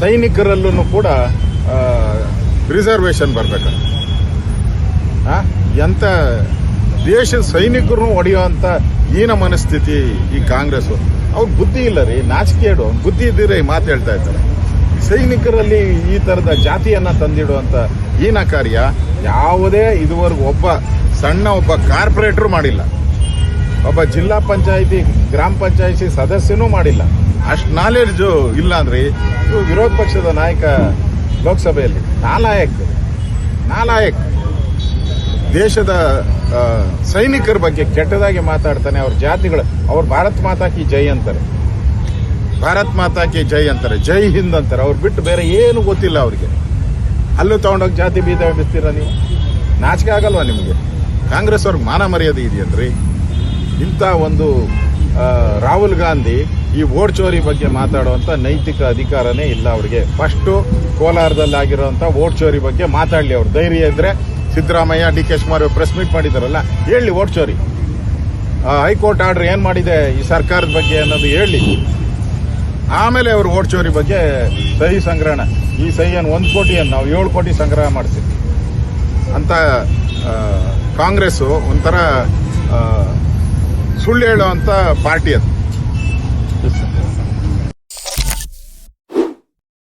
ಸೈನಿಕರಲ್ಲೂ ಕೂಡ ರಿಸರ್ವೇಶನ್ ಬರ್ಬೇಕಂತ ಆ? ಎಂತ ದೇಶದ ಸೈನಿಕರನ್ನು ಅಂತ ಏನ ಮನಸ್ಥಿತಿ ಈ ಕಾಂಗ್ರೆಸ್ ಅವ್ರ ಬುದ್ಧಿ ಇಲ್ಲ ರೀ ನಾಚಿಕೆಡು ಬುದ್ಧಿ ಇದ್ದೀರ ಈ ಮಾತು ಹೇಳ್ತಾ ಇದ್ದಾರೆ ಸೈನಿಕರಲ್ಲಿ ಈ ತರದ ಜಾತಿಯನ್ನ ತಂದಿಡುವಂತ ಏನ ಕಾರ್ಯ ಯಾವುದೇ ಇದುವರೆಗೂ ಒಬ್ಬ ಸಣ್ಣ ಒಬ್ಬ ಕಾರ್ಪೊರೇಟರ್ ಮಾಡಿಲ್ಲ. ಒಬ್ಬ ಜಿಲ್ಲಾ ಪಂಚಾಯಿತಿ, ಗ್ರಾಮ ಪಂಚಾಯಿತಿ ಸದಸ್ಯನೂ ಮಾಡಿಲ್ಲ. ಅಷ್ಟು ನಾಲೆಡ್ಜು ಇಲ್ಲ ಅಂದ್ರೆ ವಿರೋಧ ಪಕ್ಷದ ನಾಯಕ ಲೋಕಸಭೆಯಲ್ಲಿ ನಾಲಾಯಕ್ ನಾಲಾಯಕ್ ದೇಶದ ಸೈನಿಕರ ಬಗ್ಗೆ ಕೆಟ್ಟದಾಗಿ ಮಾತಾಡ್ತಾನೆ ಅವ್ರ ಜಾತಿಗಳು. ಅವ್ರು ಭಾರತ್ ಮಾತಾ ಕಿ ಜೈ ಅಂತಾರೆ. ಭಾರತ್ ಮಾತಾ ಕಿ ಜೈ ಅಂತಾರೆ. ಜೈ ಹಿಂದ್ ಅಂತಾರೆ. ಅವ್ರು ಬಿಟ್ಟು ಬೇರೆ ಏನು ಗೊತ್ತಿಲ್ಲ ಅವ್ರಿಗೆ. ಅಲ್ಲೂ ತಗೊಂಡೋಗಿ ಜಾತಿ ಬೀದ ಬಿಡ್ತೀರಾ ನೀವು? ನಾಚಿಕೆ ಆಗಲ್ವಾ ನಿಮಗೆ? ಕಾಂಗ್ರೆಸ್ ಅವ್ರಿಗೆ ಮಾನ ಮರ್ಯಾದೆ ಇದೆಯನ್ರಿ ಇಂಥ ಒಂದು ರಾಹುಲ್ ಗಾಂಧಿ ಈ ಓಟ್ ಚೋರಿ ಬಗ್ಗೆ ಮಾತಾಡುವಂಥ ನೈತಿಕ ಅಧಿಕಾರನೇ ಇಲ್ಲ ಅವ್ರಿಗೆ. ಫಸ್ಟು ಕೋಲಾರದಲ್ಲಿ ಆಗಿರುವಂತ ಓಟ್ ಚೋರಿ ಬಗ್ಗೆ ಮಾತಾಡ್ಲಿ ಅವ್ರು. ಧೈರ್ಯ ಇದ್ರೆ Siddaramaiah, D K Shivakumar press meet ಮಾಡಿದಾರಲ್ಲ, ಹೇಳಿ ಓಟ್ ಚೋರಿ. ಹೈಕೋರ್ಟ್ ಆರ್ಡರ್ ಏನು ಮಾಡಿದೆ ಈ ಸರ್ಕಾರದ ಬಗ್ಗೆ ಅನ್ನೋದು ಹೇಳಿ. ಆಮೇಲೆ ಅವರು ಓಟ್ ಚೋರಿ ಬಗ್ಗೆ ಸಹಿ ಸಂಗ್ರಹಣ. ಈ ಸಹಿಯನ್ನು ಒಂದು ಕೋಟಿಯನ್ನು ನಾವು ಏಳು ಕೋಟಿ ಸಂಗ್ರಹ ಮಾಡ್ತೀವಿ. ಅಂತ ಕಾಂಗ್ರೆಸ್ ಒಂಥರ ಸುಳ್ಳು ಹೇಳೋ ಅಂತ ಪಾರ್ಟಿ ಅದು.